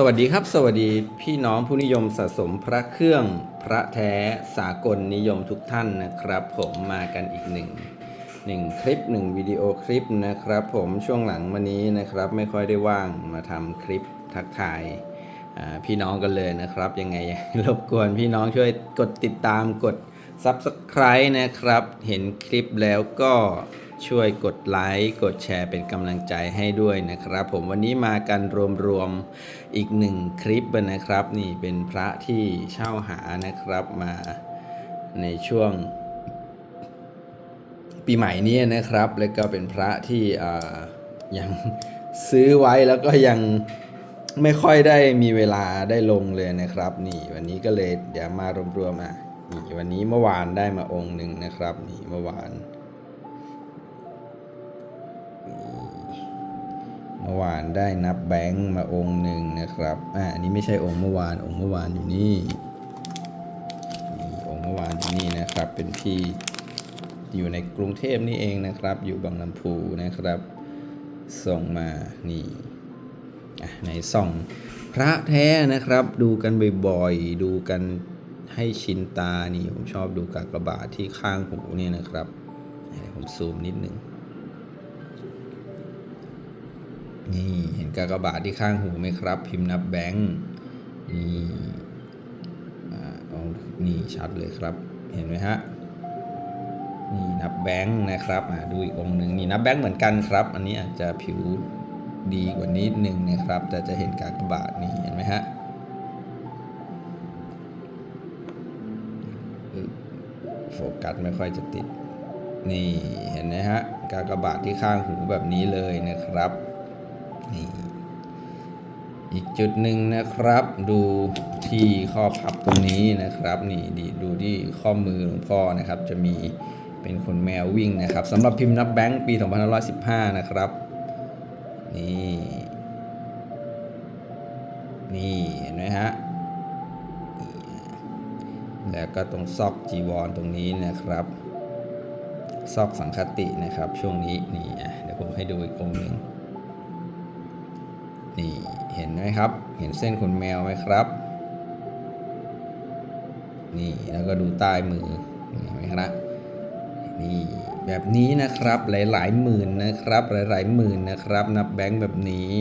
สวัสดีครับ สวัสดีพี่น้องผู้นิยมสะสมพระเครื่องพระแท้สากลนิยมทุกท่านนะครับ ผมมากันอีกหนึ่งหนึ่งคลิปหนึ่งวิดีโอคลิปนะครับ ผมช่วงหลังมานี้นะครับไม่ค่อยได้ว่างมาทำคลิปทักทายพี่น้องกันเลยนะครับ ยังไงรบกวนพี่น้องช่วยกดติดตามกด Subscribe นะครับ เห็นคลิปแล้วก็ ช่วยกดไลค์กดแชร์เป็นกำลังใจให้ด้วยนะครับ ผมวันนี้มากันรวมๆอีกหนึ่งคลิปนะครับ นี่เป็นพระที่เช่าหานะครับมาในช่วง ปีใหม่นี้นะครับ แล้วก็เป็นพระที่ยังซื้อไว้แล้วก็ยังไม่ค่อยได้มีเวลาได้ลงเลยนะครับ นี่วันนี้ก็เลยเดี๋ยวมารวมๆอะนี่วันนี้เมื่อวานได้มาองค์หนึ่งนะครับ นี่เมื่อวาน เมื่อวานได้นับแบงค์มาองค์หนึ่งนะครับ อ่าอันนี้ไม่ใช่องค์เมื่อวาน องค์เมื่อวานอยู่นี่นองค์เมื่อวานอยู่นี่นะครับ เป็นพี่อยู่ในกรุงเทพนี่เองนะครับ อยู่บางลำพูนะครับ ส่งมานี่ในส่องพระแท้นะครับ ดูกันบ่อยๆ ดูกันให้ชินตานี่ผมชอบดูกากบาทที่ข้างหูเนี่ยนะครับผมซูมนิดหนึ่ง นี่เห็นกากบาทที่ข้างหูไหมครับ พิมพ์นับแบงค์นี่อ่าเอานี่ชัดเลยครับ เห็นไหมฮะนี่นับแบงค์นะครับอ่าดูอีกองหนึ่งนี่นับแบงค์เหมือนกันครับ อันนี้อาจจะผิวดีกว่านิดนึงนะครับ แต่จะเห็นกากบาทนี่เห็นไหมฮะโฟกัสไม่ค่อยจะติด นี่เห็นไหมฮะกากบาทที่ข้างหูแบบนี้เลยนะครับ นี่อีกจุดหนึ่งนะครับ ดูที่ข้อพับตรงนี้นะครับนี่ดีดูที่ข้อมือหลวงพ่อนะครับ จะมีเป็นคนแมววิ่งนะครับสำหรับพิมพ์นับแบงค์ปี 2515 นะครับ นี่นี่เห็นไหมฮะแล้วก็ตรงซอกจีวรตรงนี้นะครับ ซอกสังคตินะครับ ช่วงนี้นี่เดี๋ยวผมให้ดูอีกองค์หนึ่ง นี่เห็นไหมครับ เห็นเส้นขนแมวไหมครับ นี่แล้วก็ดูใต้มือเห็นไหมครับนี่แบบนี้นะครับหลายๆหมื่นนะครับ หลายๆหมื่นนะครับ นับแบงค์แบบนี้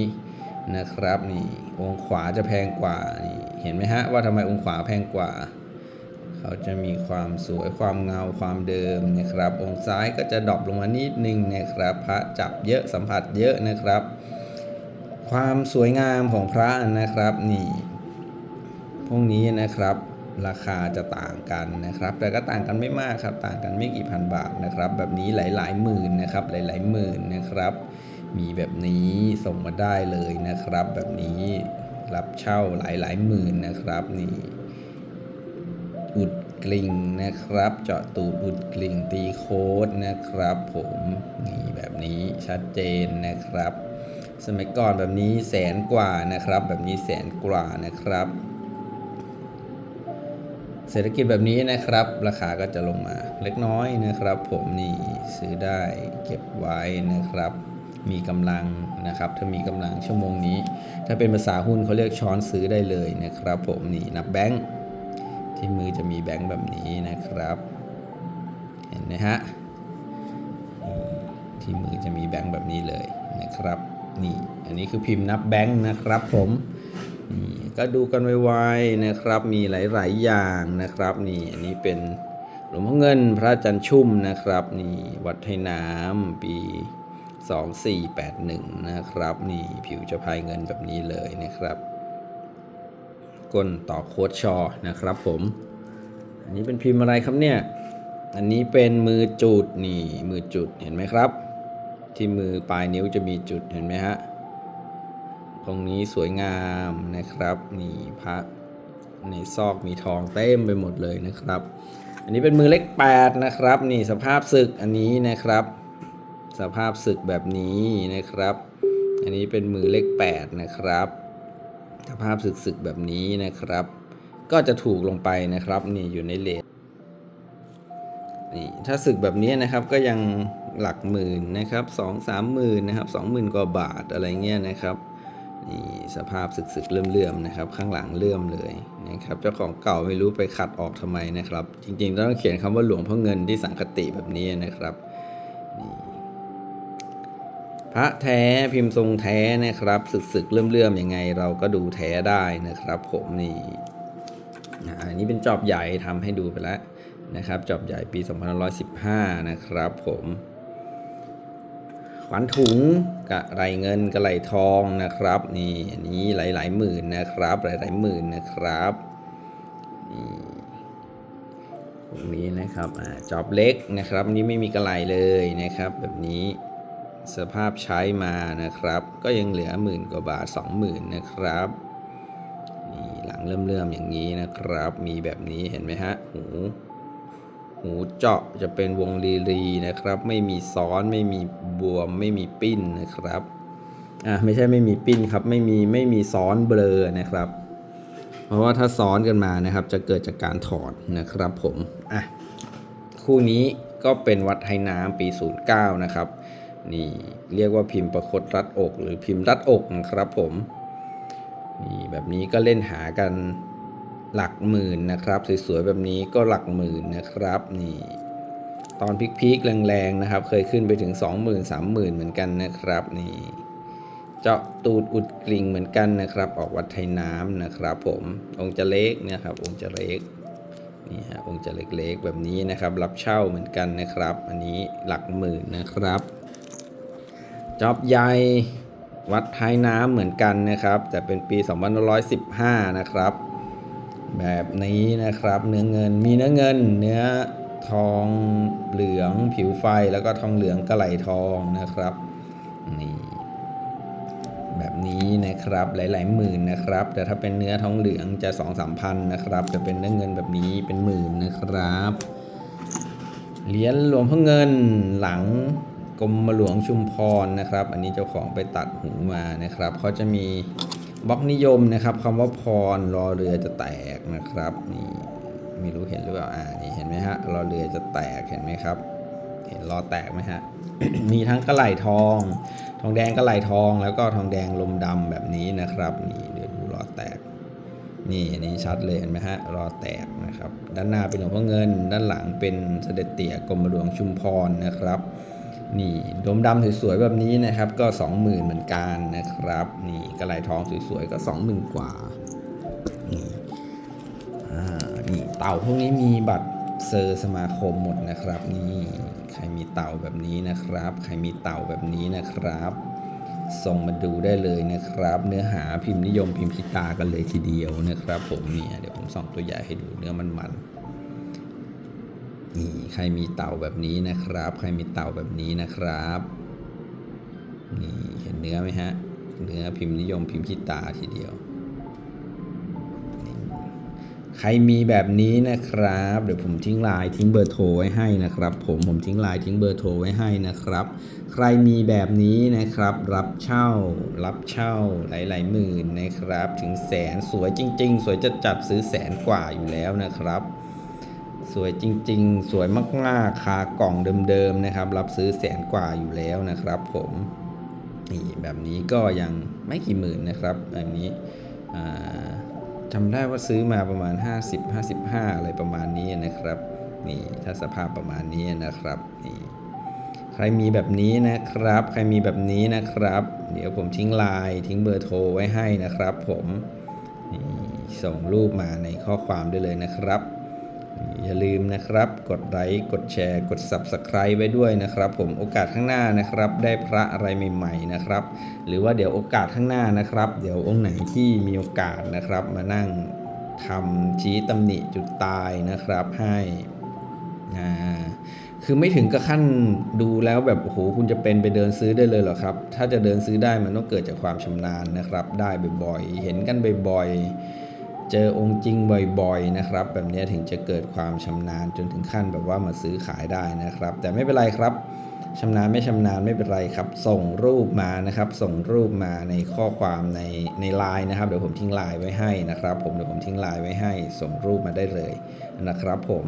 นะครับนี่องขวาจะแพงกว่านี่เห็นไหมฮะว่าทำไมองขวาแพงกว่า เขาจะมีความสวยความเงาความเดิมนะครับ องซ้ายก็จะดรอปลงมานิดนึงนะครับ พระจับเยอะสัมผัสเยอะนะครับ ความสวยงามของพระนะครับนี่พวกนี้นะครับราคาจะต่างกันนะครับ แต่ก็ต่างกันไม่มากครับ ต่างกันไม่กี่พันบาทนะครับ แบบนี้หลายๆหมื่นนะครับ หลายๆหมื่นนะครับ มีแบบนี้ส่งมาได้เลยนะครับ แบบนี้รับเช่าหลายๆหมื่นนะครับนี่อุดกลิ่งนะครับ เจาะตูดอุดกลิ่งตีโค้ดนะครับ ผมนี่แบบนี้ชัดเจนนะครับ สมัยก่อนแบบนี้แสนกว่านะครับ แบบนี้แสนกว่านะครับ เศรษฐกิจแบบนี้นะครับ ราคาก็จะลงมาเล็กน้อยนะครับ ผมนี่ซื้อได้เก็บไว้นะครับ มีกำลังนะครับ ถ้ามีกำลังชั่วโมงนี้ ถ้าเป็นภาษาหุ้นเขาเรียกช้อนซื้อได้เลยนะครับ ผมนี่นับแบงค์ที่มือจะมีแบงค์แบบนี้นะครับ เห็นไหมฮะที่มือจะมีแบงค์แบบนี้เลยนะครับ นี่อันนี้คือพิมพ์นับแบงค์นะครับผมนี่ก็ดูกันไวๆนะครับ มีหลายๆอย่างนะครับ นี่อันนี้เป็นหลวงพ่อเงินพระจันทร์ชุ่มนะครับ นี่วัดไทน้ำปี 2481 นะครับ นี่ผิวจะพายเงินแบบนี้เลยนะครับก้นต่อโคดชอนะครับผม อันนี้เป็นพิมพ์อะไรครับเนี่ย อันนี้เป็นมือจุดนี่มือจุดเห็นไหมครับ ที่มือปลายนิ้วจะมีจุดเห็นไหมฮะ ตรงนี้สวยงามนะครับนี่พระในซอกมีทองเต็มไปหมดเลยนะครับ อันนี้เป็นมือเล็ก8นะครับ นี่สภาพศึกอันนี้นะครับ สภาพศึกแบบนี้นะครับ อันนี้เป็นมือเลข8นะครับ สภาพศึกๆแบบนี้นะครับ ก็จะถูกลงไปนะครับ นี่อยู่ในเลทนี่ถ้าศึกแบบนี้นะครับก็ยัง หลักหมื่นนะครับสองสามหมื่นนะครับสองหมื่นกว่าบาทอะไรเงี้ยนะครับนี่สภาพสึกๆเลื่อมๆนะครับ ข้างหลังเลื่อมเลยนะครับเจ้าของเก่าไม่รู้ไปขัดออกทำไมนะครับ จริงๆต้องเขียนคำว่าหลวงพ่อเงินที่สังคติแบบนี้นะครับนี่พระแท้พิมพ์ทรงแท้นะครับสึกๆเลื่อมๆยังไงเราก็ดูแท้ได้นะครับ ผมนี่อันนี้เป็นจอบใหญ่ทำให้ดูไปแล้วนะครับจอบใหญ่ปี 2515 นะครับผม ขวัญถุงกระไรเงินกระไรทองนะครับ นี่อันนี้หลาย ๆ หมื่นนะครับ หลาย ๆ หมื่นนะครับนี่ตรงนี้นะครับอ่าจอบเล็กนะครับอันนี้ไม่มีกระไรเลยนะครับ แบบนี้สภาพใช้มานะครับ ก็ยังเหลือหมื่นกว่าบาท20,000นะครับนี่หลังเริ่มๆอย่างนี้นะครับ มีแบบนี้เห็นไหมฮะหู หูเจาะจะเป็นวงรีรีนะครับ ไม่มีซ้อนไม่มีบวม ไม่มีปิ้นนะครับอ่าไม่ใช่ไม่มีปิ้นครับ ไม่มีไม่มีซ้อนเบลอนะครับ เพราะว่าถ้าซ้อนกันมานะครับ จะเกิดจากการถอดนะครับผมอะคู่นี้ก็เป็นวัดไทยน้ำปี 09 นะครับ นี่เรียกว่าพิมพ์ประคตรัดอก หรือพิมพ์รัดอกนะครับผมนี่แบบนี้ก็เล่นหากัน หลักหมื่นนะครับสวยๆแบบนี้ก็หลักหมื่นนะครับนี่ตอนพีคๆแรงๆนะครับ เคยขึ้นไปถึง 20,000 30,000 เหมือนกันนะครับนี่เจาะตูดอุดกลิ่งเหมือนกันนะครับ ออกวัดไทยน้ำนะครับ ผมองค์จะเล็กนี่ยครับ องค์จะเล็กนี่ฮะองค์จะเล็กๆแบบนี้นะครับ รับเช่าเหมือนกันนะครับ อันนี้หลักหมื่นนะครับจอบใหญ่วัดท้ายน้ำเหมือนกันนะครับ แต่เป็นปี2515 นะครับ แบบนี้นะครับเนื้อเงินมีเนื้อเงิน เนื้อทองเหลืองผิวไฟแล้วก็ทองเหลืองกระไหลทองนะครับนี่แบบนี้นะครับหลายๆหมื่นนะครับ แต่ถ้าเป็นเนื้อทองเหลืองจะ2 3พันนะครับจะเป็นเนื้อเงินแบบนี้เป็นหมื่นนะครับเหรียญหลวงพ่อเงินหลังกรมหลวงชุมพรนะครับ อันนี้เจ้าของไปตัดหูมานะครับเขาจะมี บล็อกนิยมนะครับคำว่าพรรอเรือจะแตกนะครับนี่ไม่รู้เห็นหรือเปล่าอ่านี่เห็นไหมฮะรอเรือจะแตกเห็นไหมครับ เห็นรอแตกไหมฮะมีทั้งกระไหลทอง ทองแดงกระไหลทอง แล้วก็ทองแดงลมดำแบบนี้นะครับ นี่เดี๋ยวดูรอแตก นี่อันนี้ชัดเลยเห็นไหมฮะรอแตกนะครับ ด้านหน้าเป็นหลวงพ่อเงิน ด้านหลังเป็นเสด็จเตี่ยกรมหลวงชุมพรนะครับ นี่ดมดำสวยๆแบบนี้นะครับก็ 20,000 เหมือนกันนะครับ นี่กระไหลทองสวยๆก็ 20,000 กว่า นี่อ่านี่เต่าพวกนี้มีบัตรเซอร์สมาคมหมดนะครับนี่ใครมีเต่าแบบนี้นะครับ ใครมีเต่าแบบนี้นะครับ ส่งมาดูได้เลยนะครับ เนื้อหาพิมพ์นิยมพิมพ์คิตากันเลยทีเดียวนะครับ ผมเนี่ยเดี๋ยวผมส่องตัวใหญ่ให้ดูเนื้อมันมันๆ นี่ใครมีเต่าแบบนี้นะครับ ใครมีเต่าแบบนี้นะครับนี่เห็นเนื้อไหมฮะ เนื้อพิมพ์นิยมพิมพ์คิตาทีเดียว ใครมีแบบนี้นะครับ เดี๋ยวผมทิ้งไลน์ทิ้งเบอร์โทรไว้ให้นะครับ ผมผมทิ้งไลน์ทิ้งเบอร์โทรไว้ให้นะครับ ใครมีแบบนี้นะครับ รับเช่า รับเช่าหลายๆหมื่นนะครับ ถึงแสนสวยจริง ๆ สวยจะจัดซื้อแสนกว่าอยู่แล้วนะครับ สวยจริง ๆ สวยมากๆคากล่องเดิมๆนะครับ รับซื้อแสนกว่าอยู่แล้วนะครับผมนี่แบบนี้ก็ยังไม่กี่หมื่นนะครับ แบบนี้จำได้ว่าซื้อมาประมาณ 50 55 อะไรประมาณนี้นะครับนี่ถ้าสภาพประมาณนี้นะครับนี่ใครมีแบบนี้นะครับ ใครมีแบบนี้นะครับ เดี๋ยวผมทิ้งไลน์ทิ้งเบอร์โทรไว้ให้นะครับ ผมส่งรูปมาในข้อความได้เลยนะครับ อย่าลืมนะครับ กดไลค์กดแชร์ กด Subscribe ไว้ด้วยนะครับ ผมโอกาสข้างหน้านะครับ ได้พระอะไรใหม่ ๆนะครับ หรือว่าเดี๋ยวโอกาสข้างหน้านะครับ เดี๋ยวองค์ไหนที่มีโอกาสนะครับ มานั่งทำชี้ตำหนิจุดตายนะครับให้อ่าคือไม่ถึงกับขั้นดูแล้วแบบโอ้โหคุณจะเป็นไปเดินซื้อได้เลยเหรอครับ ถ้าจะเดินซื้อได้มันต้องเกิดจากความชำนาญนะครับ ได้บ่อยๆ เห็นกันบ่อยๆ เจอองค์จริงบ่อยๆนะครับ แบบนี้ถึงจะเกิดความชำนาญจนถึงขั้นแบบว่ามาซื้อขายได้นะครับ แต่ไม่เป็นไรครับชำนาญไม่ชำนาญไม่เป็นไรครับ ส่งรูปมานะครับ ส่งรูปมาในข้อความในในไลน์นะครับ เดี๋ยวผมทิ้งไลน์ไว้ให้นะครับ ผมเดี๋ยวผมทิ้งไลน์ไว้ให้ ส่งรูปมาได้เลยนะครับ ผม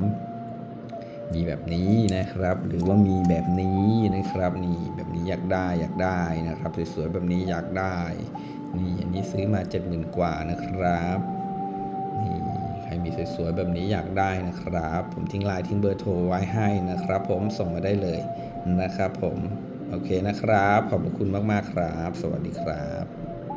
มีแบบนี้นะครับ หรือว่ามีแบบนี้นะครับนี่แบบนี้อยากได้อยากได้นะครับสวยๆแบบนี้อยากได้นี่อันนี้ซื้อมา 70,000 กว่านะครับ นี่ใครมีสวยๆแบบนี้อยากได้นะครับ ผมทิ้งไลน์ทิ้งเบอร์โทรไว้ให้นะครับ ผมส่งมาได้เลยนะครับ ผมโอเคนะครับ ขอบคุณมากๆครับ สวัสดีครับ